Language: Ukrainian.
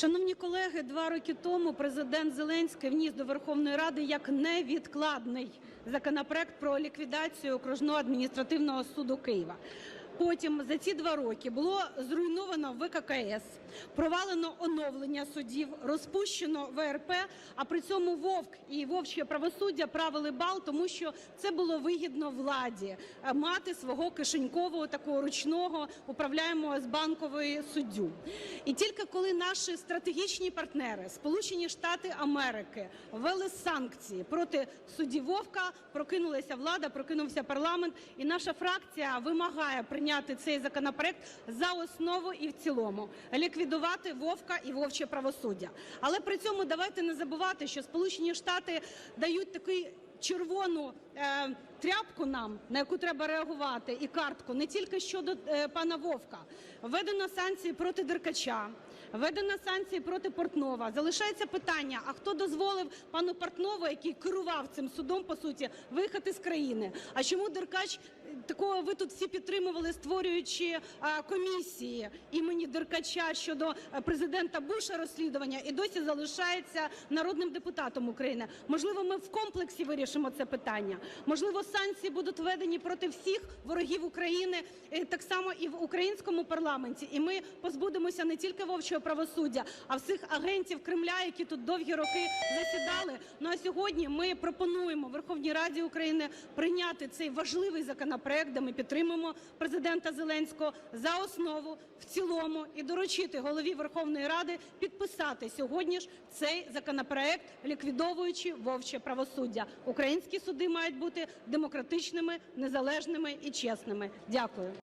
Шановні колеги, два роки тому Президент Зеленський вніс до Верховної Ради як невідкладний законопроект про ліквідацію Окружного адміністративного суду Києва. Потім за ці два роки було зруйновано ВККС, провалено оновлення судів, розпущено ВРП, а при цьому Вовк і вовче правосуддя правили бал, тому що це було вигідно владі е, мати свого кишенькового такого ручного управляємого з банкової суддю. І тільки коли наші стратегічні партнери, Сполучені Штати Америки, ввели санкції проти судді Вовка, прокинулася влада, прокинувся парламент, і наша фракція вимагає прийняти цей законопроект за основу і в цілому, ліквідувати Вовка і вовче правосуддя. Але при цьому давайте не забувати, що Сполучені Штати дають такий червону е, тряпку нам, на яку треба реагувати, і картку не тільки щодо е, пана Вовка. Введено санкції проти Деркача, введено санкції проти Портнова. Залишається питання: а хто дозволив пану Портнову, який керував цим судом, по суті, виїхати з країни? А чому Деркач такого ви тут всі підтримували, створюючи е, комісії імені Деркача щодо е, президента Буша розслідування, і досі залишається народним депутатом України? Можливо, ми в комплексі вирішимо це питання. Можливо, санкції будуть введені проти всіх ворогів України, е, так само і в українському парламенті. І ми позбудемося не тільки вовчого правосуддя, а всіх агентів Кремля, які тут довгі роки засідали. Ну а сьогодні ми пропонуємо Верховній Раді України прийняти цей важливий законопроект, де ми підтримуємо президента Зеленського за основу в цілому і доручити голові Верховної Ради підписати сьогодні ж цей законопроект, ліквідовуючи вовче правосуддя. Українські суди мають бути демократичними, незалежними і чесними. Дякую.